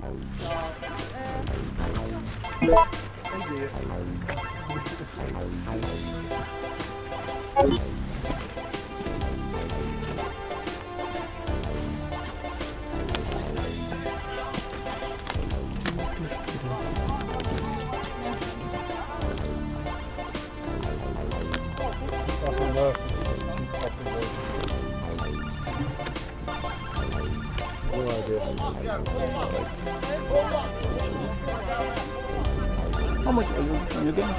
哎，兄弟，我。no idea how much are you, you getting?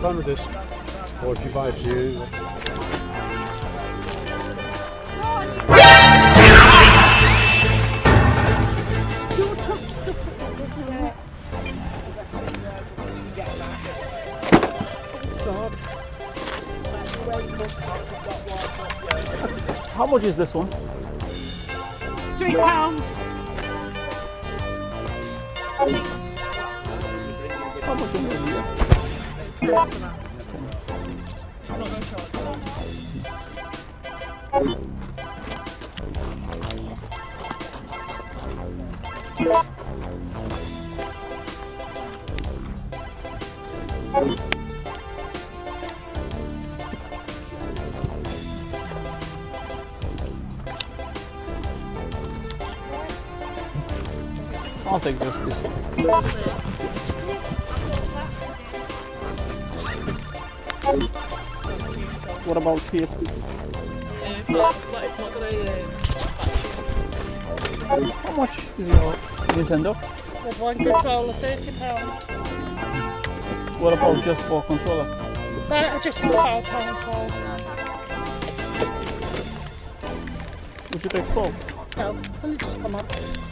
Fun with this. Or if you buy a few. How much is this one? three pounds. Thank you. This. What about PSP? How much is your Nintendo? There's one controller, thirty pounds. What about just for controller? Just. Would you take 12? No, will you just come up?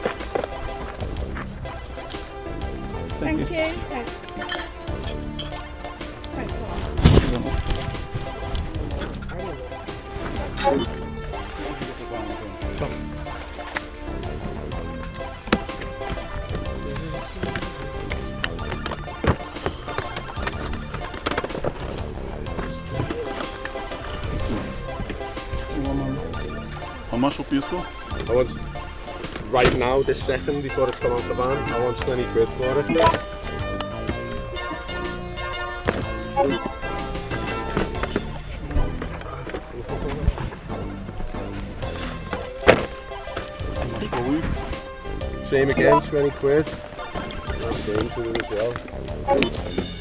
Thank, Thank you. you. Thanks. Thanks a. How much for pistol? How much? Right now, this second, before it's come out the van, I want 20 quid for it. Same again, 20 quid. That's as well.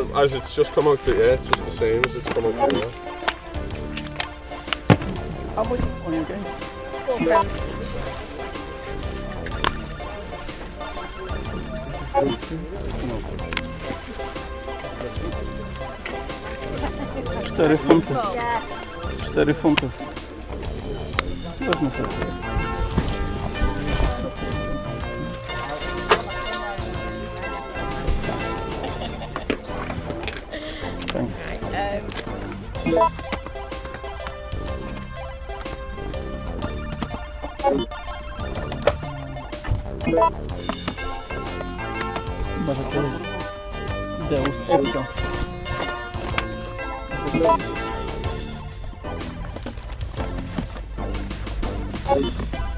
The from- as it's just come out the air, it's just the same as it's come out the air. How much on your game? Four pounds. Cztery funty. Cztery funty. Wezmę sobie. Vas a poder. Deus épica. Thank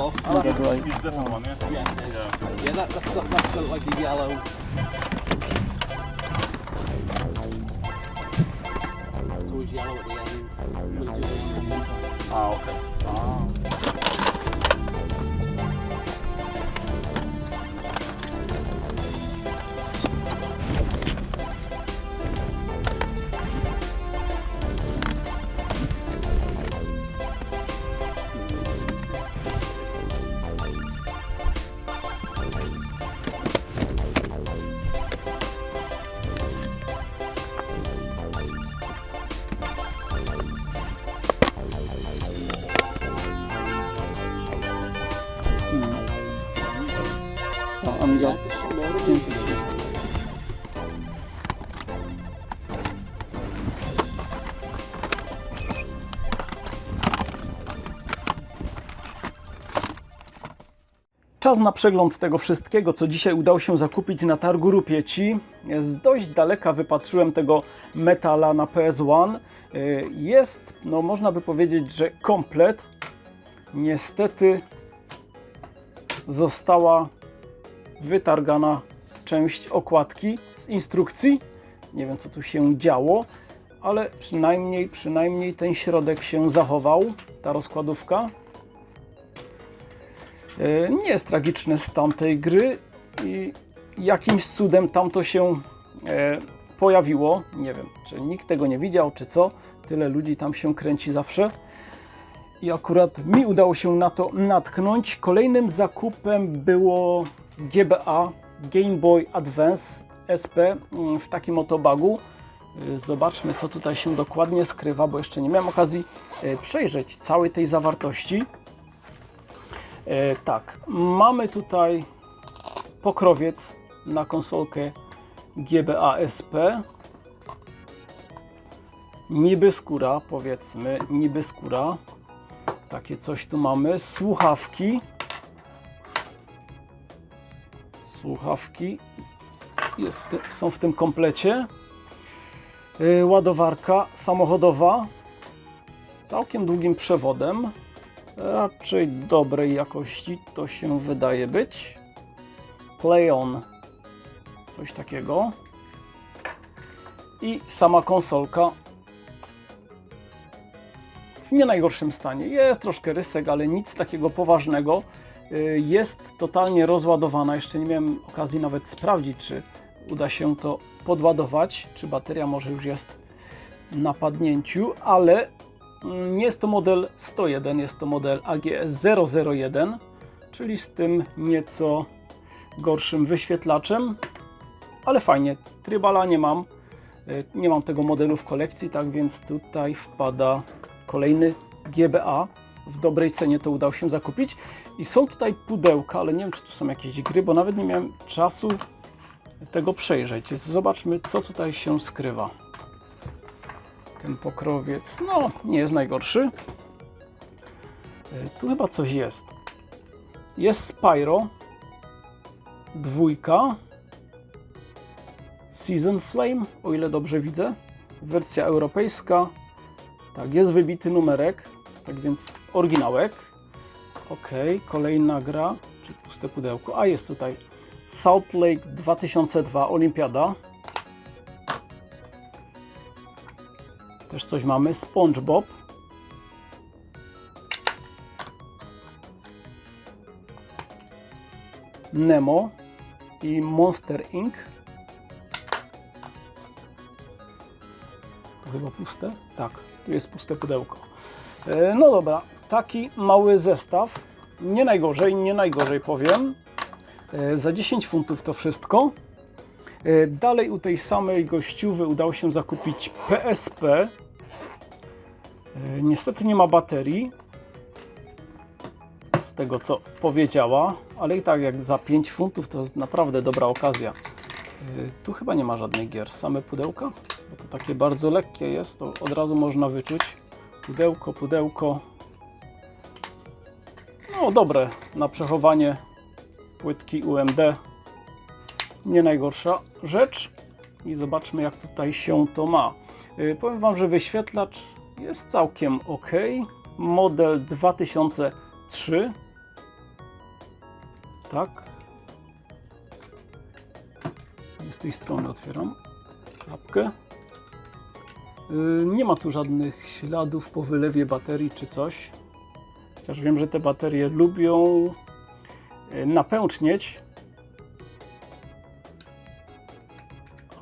yellow. I like right. It's different one, yeah? Yeah, it is. Yeah, yeah that, that's got like the yellow. It's always yellow at the end. Oh, okay. Oh. Czas na przegląd tego wszystkiego, co dzisiaj udało się zakupić na targu Rupieci. Z dość daleka wypatrzyłem tego metala na PS1. Y, Jest, no można by powiedzieć, że komplet. Niestety została wytargana część okładki z instrukcji. Nie wiem, co tu się działo, ale przynajmniej, przynajmniej ten środek się zachował, ta rozkładówka. E, Nie jest tragiczny stan tej gry i jakimś cudem tam to się e, pojawiło. Nie wiem, czy nikt tego nie widział, czy co. Tyle ludzi tam się kręci zawsze i akurat mi udało się na to natknąć. Kolejnym zakupem było GBA Game Boy Advance SP mm, w takim oto bagu. Y, Zobaczmy, co tutaj się dokładnie skrywa, bo jeszcze nie miałem okazji przejrzeć całej tej zawartości. E, Tak, mamy tutaj pokrowiec na konsolkę GBA SP. Niby skóra, powiedzmy, niby skóra. Takie coś tu mamy. Słuchawki. Słuchawki jest są w tym komplecie. Yy, ładowarka samochodowa z całkiem długim przewodem. Raczej dobrej jakości to się wydaje być. Play on. Coś takiego. I sama konsolka w nie najgorszym stanie. Jest troszkę rysek, ale nic takiego poważnego. Y, Jest totalnie rozładowana. Jeszcze nie miałem okazji nawet sprawdzić, czy uda się to podładować, czy bateria może już jest na padnięciu, ale nie jest to model 101, jest to model AGS 001, czyli z tym nieco gorszym wyświetlaczem, ale fajnie. Trybala nie mam, y, nie mam tego modelu w kolekcji, tak więc tutaj wpada kolejny GBA. W dobrej cenie to udało się zakupić. I są tutaj pudełka, ale nie wiem, czy tu są jakieś gry, bo nawet nie miałem czasu tego przejrzeć. Zobaczmy, co tutaj się skrywa. Ten pokrowiec, no, nie jest najgorszy. E, Tu chyba coś jest. Jest Spyro. Dwójka. Season Flame, o ile dobrze widzę. Wersja europejska. Tak, jest wybity numerek, tak więc oryginałek. Ok, kolejna gra, czy puste pudełko. A jest tutaj Salt Lake 2002 Olimpiada. Też coś mamy. SpongeBob. Nemo i Monster Inc. To chyba puste? Tak, tu jest puste pudełko. E, No dobra, taki mały zestaw. Nie najgorzej, nie najgorzej powiem. E, Za 10 funtów to wszystko. E, Dalej u tej samej gościuwy udało się zakupić PSP. E, Niestety nie ma baterii. Z tego co powiedziała, ale i tak jak za 5 funtów to jest naprawdę dobra okazja. E, Tu chyba nie ma żadnych gier, same pudełka, bo to takie bardzo lekkie jest, to od razu można wyczuć. Pudełko, pudełko. No dobre na przechowanie płytki UMD. Nie najgorsza rzecz. I zobaczmy jak tutaj się to ma. Yy, powiem Wam, że wyświetlacz jest całkiem ok. Model 2003. Tak. Z tej strony otwieram klapkę. Yy, Nie ma tu żadnych śladów po wylewie baterii czy coś. Chociaż wiem, że te baterie lubią yy, napęcznieć.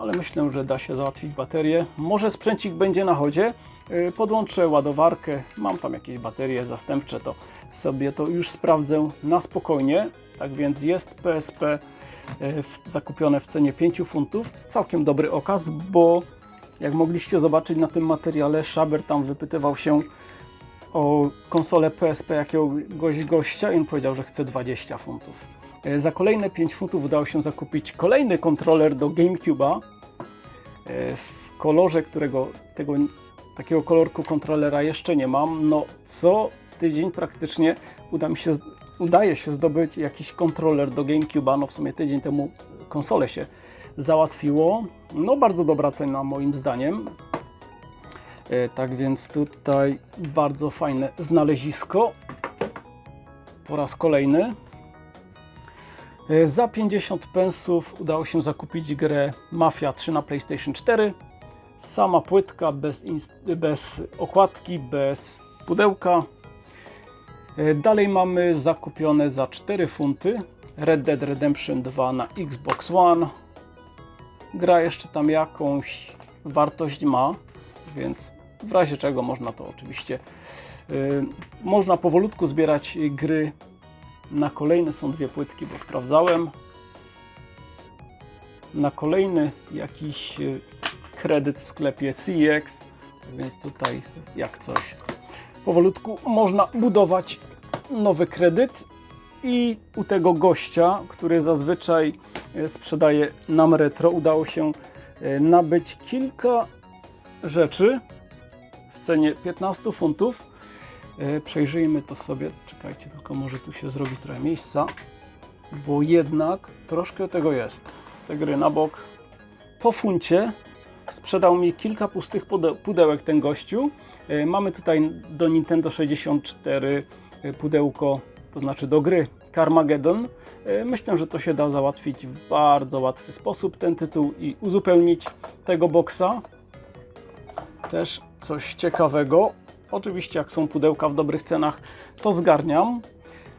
Ale myślę, że da się załatwić baterię. Może sprzęcik będzie na chodzie. Yy, Podłączę ładowarkę. Mam tam jakieś baterie zastępcze, to sobie to już sprawdzę na spokojnie. Tak więc jest PSP w- zakupione w cenie 5 funtów. Całkiem dobry okaz, bo jak mogliście zobaczyć na tym materiale, Schaber tam wypytywał się o konsolę PSP jakiegoś gościa i on powiedział, że chce 20 funtów. E, Za kolejne 5 funtów udało się zakupić kolejny kontroler do GameCube'a w kolorze, którego tego takiego kolorku kontrolera jeszcze nie mam. No co tydzień praktycznie uda mi się, udaje się zdobyć jakiś kontroler do GameCube'a. No w sumie tydzień temu konsolę się załatwiło. No bardzo dobra cena moim zdaniem. E, Tak więc tutaj bardzo fajne znalezisko. Po raz kolejny. E, Za 50 pensów udało się zakupić grę Mafia 3 na PlayStation 4. Sama płytka, bez, bez okładki, bez pudełka. E, Dalej mamy zakupione za 4 funty Red Dead Redemption 2 na Xbox One. Gra jeszcze tam jakąś wartość ma, więc w razie czego można to oczywiście. y, można powolutku zbierać gry na kolejne są dwie płytki, bo sprawdzałem. Na kolejny jakiś y, kredyt w sklepie CX, więc tutaj jak coś powolutku można budować nowy kredyt i u tego gościa, który zazwyczaj e, sprzedaje nam retro, udało się e, nabyć kilka rzeczy w cenie 15 funtów. E, Przejrzyjmy to sobie. Czekajcie, tylko może tu się zrobi trochę miejsca, bo jednak troszkę tego jest. Te gry na bok. Po funcie sprzedał mi kilka pustych pude- pudełek ten gościu. E, Mamy tutaj do Nintendo 64 e, pudełko, to znaczy do gry Carmageddon. Myślę, że to się da załatwić w bardzo łatwy sposób ten tytuł i uzupełnić tego boksa. Też coś ciekawego. Oczywiście jak są pudełka w dobrych cenach, to zgarniam.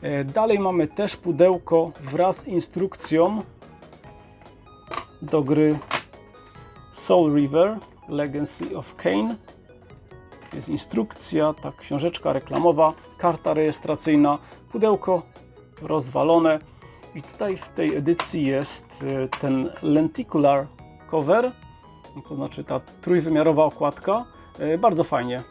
E, Dalej mamy też pudełko wraz z instrukcją do gry Soul River Legacy of Kane. Jest instrukcja, ta książeczka reklamowa, karta rejestracyjna, pudełko rozwalone. I tutaj w tej edycji jest e, ten lenticular cover, to znaczy ta trójwymiarowa okładka. E, Bardzo fajnie.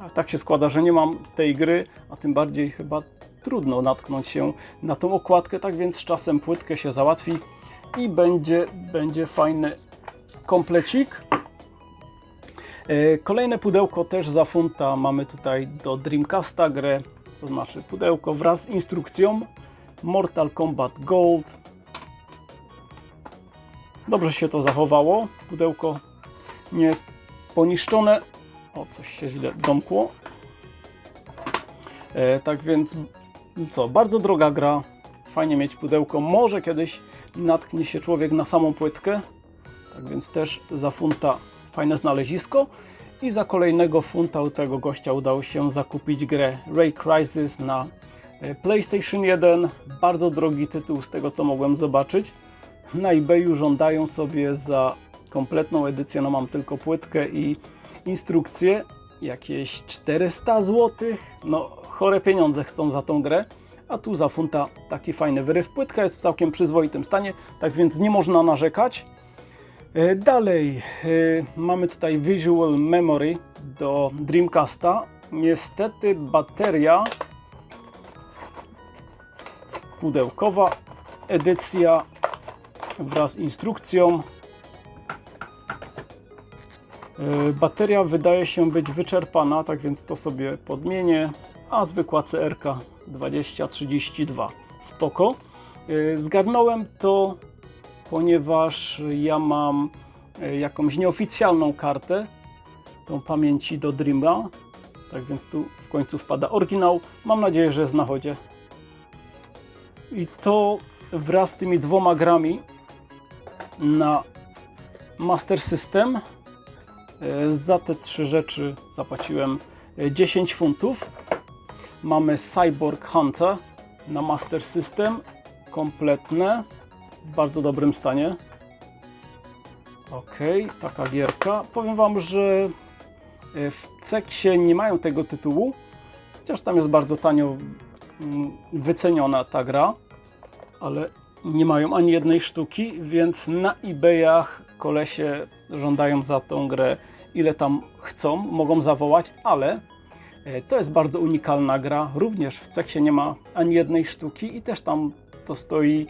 A tak się składa, że nie mam tej gry, a tym bardziej chyba trudno natknąć się na tą okładkę, tak więc z czasem płytkę się załatwi i będzie, będzie fajny komplecik. E, Kolejne pudełko też za funta mamy tutaj do Dreamcasta grę, to znaczy pudełko wraz z instrukcją Mortal Kombat Gold. Dobrze się to zachowało. Pudełko nie jest poniszczone. O, coś się źle domkło. E, tak więc, co, bardzo droga gra. Fajnie mieć pudełko. Może kiedyś natknie się człowiek na samą płytkę. Tak więc też za funta fajne znalezisko. I za kolejnego funta u tego gościa udało się zakupić grę Ray Crisis na e, PlayStation 1. Bardzo drogi tytuł z tego co mogłem zobaczyć. Na eBayu żądają sobie za kompletną edycję, no mam tylko płytkę i instrukcję, jakieś 400 zł. No chore pieniądze chcą za tą grę. A tu za funta taki fajny wyryw. Płytka jest w całkiem przyzwoitym stanie, tak więc nie można narzekać. E, Dalej e, mamy tutaj Visual Memory do Dreamcasta. Niestety bateria pudełkowa edycja wraz z instrukcją. E, Bateria wydaje się być wyczerpana, tak więc to sobie podmienię, a zwykła CRK 2032. Spoko. E, Zgarnąłem to, ponieważ ja mam e, jakąś nieoficjalną kartę, tą pamięci do Dreama. Tak więc tu w końcu wpada oryginał. Mam nadzieję, że jest na chodzie. I to wraz z tymi dwoma grami na Master System. E, Za te trzy rzeczy zapłaciłem e, 10 funtów. Mamy Cyborg Hunter na Master System. Kompletne. W bardzo dobrym stanie. Ok, taka gierka. Powiem Wam, że e, w Ceksie nie mają tego tytułu. Chociaż tam jest bardzo tanio mm, wyceniona ta gra. Ale nie mają ani jednej sztuki, więc na eBayach kolesie żądają za tą grę ile tam chcą, mogą zawołać, ale e, to jest bardzo unikalna gra. Również w Ceksie nie ma ani jednej sztuki i też tam to stoi,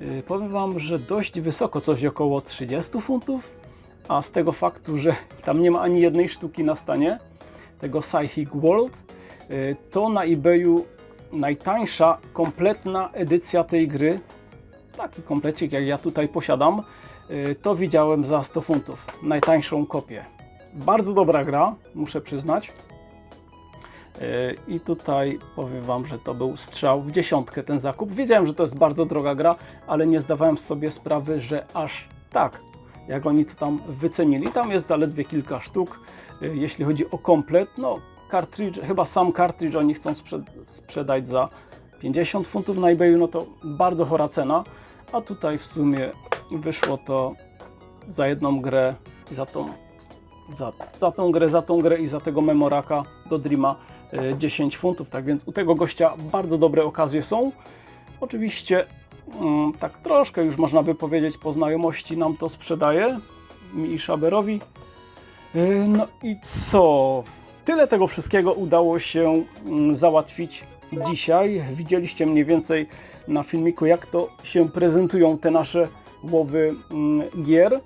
e, powiem Wam, że dość wysoko, coś około 30 funtów, a z tego faktu, że tam nie ma ani jednej sztuki na stanie, tego Psychic World, e, to na eBayu najtańsza, kompletna edycja tej gry, taki komplecik jak ja tutaj posiadam, to widziałem za 100 funtów. Najtańszą kopię. Bardzo dobra gra, muszę przyznać. Y, I tutaj powiem Wam, że to był strzał w dziesiątkę ten zakup. Wiedziałem, że to jest bardzo droga gra, ale nie zdawałem sobie sprawy, że aż tak, jak oni to tam wycenili. Tam jest zaledwie kilka sztuk. Y, Jeśli chodzi o komplet, no cartridge, chyba sam cartridge oni chcą sprzed sprzedać za 50 funtów na eBayu, no to bardzo chora cena. A tutaj w sumie wyszło to za jedną grę i za tą, za, za tą grę, za tą grę i za tego memoraka do Dreama y, 10 funtów. Tak więc u tego gościa bardzo dobre okazje są. Oczywiście mm, tak troszkę już można by powiedzieć po znajomości nam to sprzedaje mi i Szaberowi. Y, No i co? Tyle tego wszystkiego udało się mm, załatwić dzisiaj. Widzieliście mniej więcej na filmiku, jak to się prezentują te nasze łowy mm, gier. Y,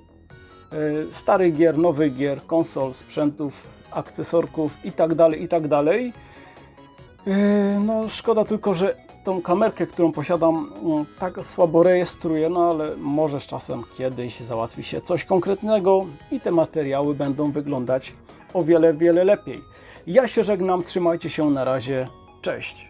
Starych gier, nowych gier, konsol, sprzętów, akcesorków i tak dalej, i tak. Yy, No, szkoda tylko, że tą kamerkę, którą posiadam, mm, tak słabo rejestruję, no ale może z czasem kiedyś załatwi się coś konkretnego i te materiały będą wyglądać o wiele, wiele lepiej. Ja się żegnam, trzymajcie się na razie, cześć.